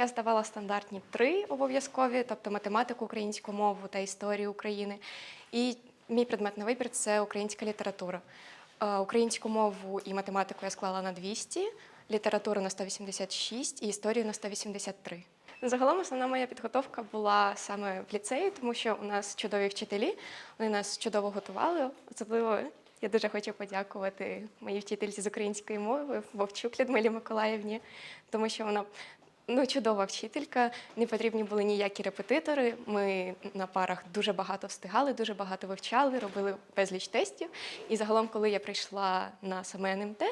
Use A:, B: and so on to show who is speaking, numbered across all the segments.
A: я здавала стандартні три обов'язкові, тобто математику, українську мову та історію України. І мій предмет на вибір це українська література. Е, Українську мову і математику я склала на 200, літературу на 186 і історію на 183. Загалом основна моя підготовка була саме в ліцеї, тому що у нас чудові вчителі, вони нас чудово готували. Особливо я дуже хочу подякувати моїй вчительці з української мови Вовчук Людмилі Миколаївні, тому що вона ну, чудова вчителька, не потрібні були ніякі репетитори. Ми на парах дуже багато встигали, дуже багато вивчали, робили безліч тестів. І загалом, коли я прийшла на саме НМТ,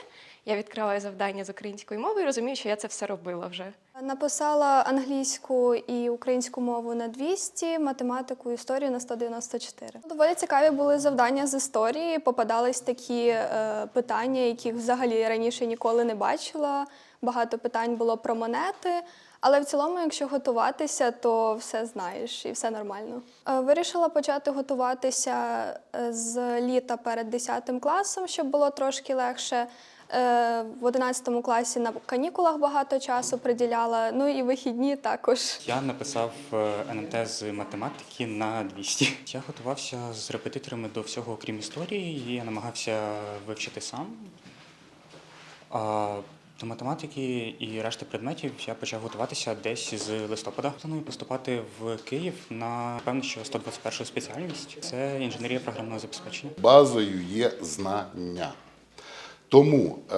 A: я відкриваю завдання з української мови і розумію, що я це все робила вже.
B: Написала англійську і українську мову на 200, математику історію на 194. Доволі цікаві були завдання з історії. Попадались такі е, питання, яких взагалі раніше ніколи не бачила. Багато питань було про монети. Але в цілому, якщо готуватися, то все знаєш і все нормально. Е, Вирішила почати готуватися е, з літа перед 10 класом, щоб було трошки легше. Е, В 11 класі на канікулах багато часу приділяла, ну і вихідні також.
C: Я написав е, НМТ з математики на 200. Я готувався з репетиторами до всього, окрім історії, і я намагався вивчити сам. А до математики і решти предметів я почав готуватися десь з листопада. Планую поступати в Київ на певно, що 121 спеціальність це інженерія програмного забезпечення.
D: Базою є знання. Тому е,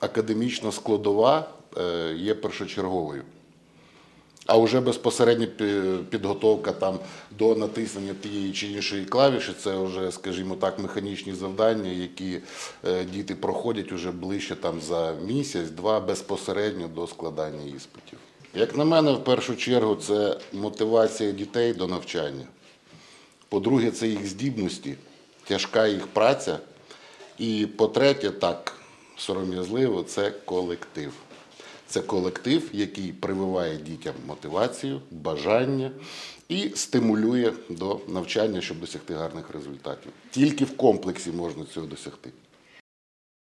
D: академічна складова е, є першочерговою. А вже безпосередня підготовка там до натиснення тієї чи іншої клавіші, це вже, скажімо так, механічні завдання, які е, діти проходять уже ближче там за місяць-два безпосередньо до складання іспитів. Як на мене, в першу чергу, це мотивація дітей до навчання. По-друге, це їх здібності, тяжка їх праця. І по-третє, так, сором'язливо, це колектив. Це колектив, який прививає дітям мотивацію, бажання і стимулює до навчання, щоб досягти гарних результатів. Тільки в комплексі можна цього досягти.